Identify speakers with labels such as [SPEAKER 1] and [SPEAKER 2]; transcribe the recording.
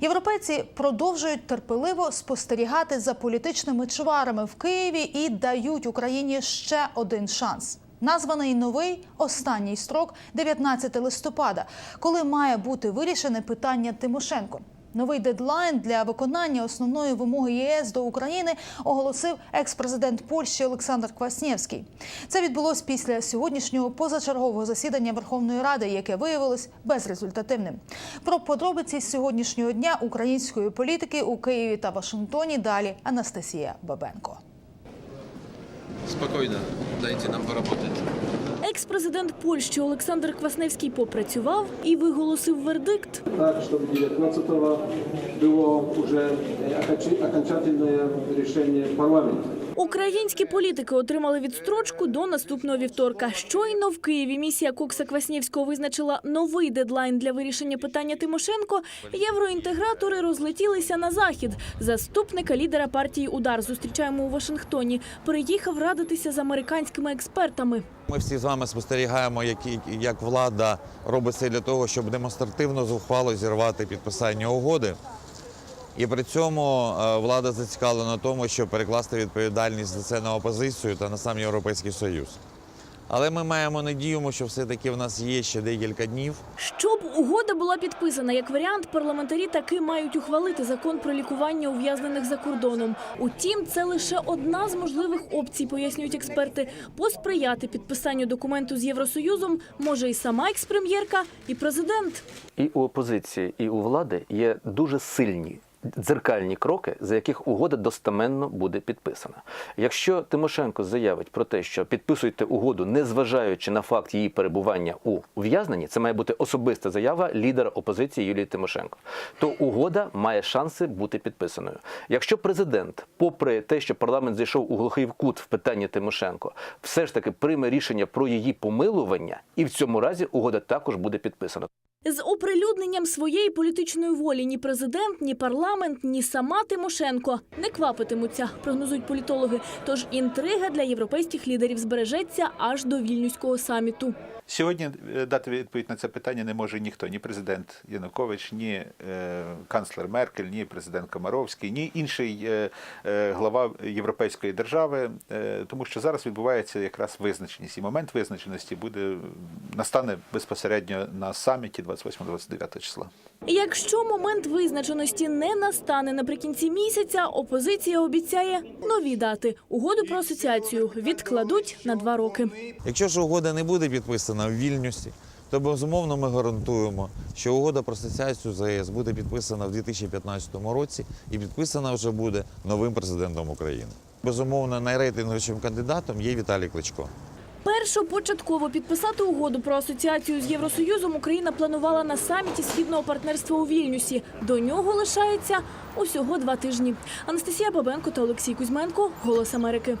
[SPEAKER 1] Європейці продовжують терпеливо спостерігати за політичними чварами в Києві і дають Україні ще один шанс. Названий новий останній строк 19 листопада, коли має бути вирішене питання Тимошенко. Новий дедлайн для виконання основної вимоги ЄС до України оголосив екс-президент Польщі Олександр Кваснєвський. Це відбулось після сьогоднішнього позачергового засідання Верховної Ради, яке виявилось безрезультативним. Про подробиці сьогоднішнього дня української політики у Києві та Вашингтоні далі Анастасія Бабенко.
[SPEAKER 2] Spokojna, dajcie nam poroботать.
[SPEAKER 3] Екс-президент Польщі Олександр Квасневський попрацював і виголосив вердикт.
[SPEAKER 4] tak, żeby 19 było już окончательное решение парламента.
[SPEAKER 3] Українські політики отримали відстрочку до наступного вівторка. Щойно в Києві місія Кокса Кваснєвського визначила новий дедлайн для вирішення питання Тимошенко. Євроінтегратори розлетілися на захід. Заступника лідера партії Удар зустрічаємо у Вашингтоні. Приїхав радитися з американськими експертами.
[SPEAKER 5] Ми всі з вами спостерігаємо, як, як влада робить все для того, щоб демонстративно зухвало зірвати підписання угоди. І при цьому е, влада зацікавлена в тому, щоб перекласти відповідальність за це на опозицію та на сам Європейський Союз. Але ми маємо надію, що все-таки в нас є ще декілька днів.
[SPEAKER 3] Щоб угода була підписана як варіант, парламентарі таки мають ухвалити закон про лікування ув'язнених за кордоном. Утім, це лише одна з можливих опцій, пояснюють експерти. Посприяти підписанню документу з Євросоюзом може і сама експрем'єрка, і президент.
[SPEAKER 6] І у опозиції, і у влади є дуже сильні дзеркальні кроки, за яких угода достеменно буде підписана. Якщо Тимошенко заявить про те, що підписуйте угоду, не зважаючи на факт її перебування у ув'язненні, це має бути особиста заява лідера опозиції Юлії Тимошенко, то угода має шанси бути підписаною. Якщо президент, попри те, що парламент зайшов у глухий кут в питанні Тимошенко, все ж таки прийме рішення про її помилування, і в цьому разі угода також буде підписана.
[SPEAKER 3] З оприлюдненням своєї політичної волі ні президент, ні парламент, ні сама Тимошенко не квапитимуться, прогнозують політологи. Тож інтрига для європейських лідерів збережеться аж до вільнюського саміту.
[SPEAKER 7] Сьогодні е, дати відповідь на це питання не може ніхто, ні президент Янукович, ні е, канцлер Меркель, ні президент Комаровський, ні інший е, глава європейської держави, тому що зараз відбувається якраз визначеність. І момент визначеності буде настане безпосередньо на саміті 28-29 числа.
[SPEAKER 3] Якщо момент визначеності не настане наприкінці місяця, опозиція обіцяє нові дати. Угоду про асоціацію відкладуть на два роки.
[SPEAKER 5] Якщо ж угода не буде підписана в Вільнюсі, то безумовно ми гарантуємо, що угода про асоціацію з ЄС буде підписана в 2015 році і підписана вже буде новим президентом України. Безумовно, найрейтинговішим кандидатом є Віталій Кличко.
[SPEAKER 3] Першопочатково підписати угоду про асоціацію з Євросоюзом Україна планувала на саміті східного партнерства у Вільнюсі. До нього лишається усього два тижні. Анастасія Бабенко та Олексій Кузьменко. Голос Америки.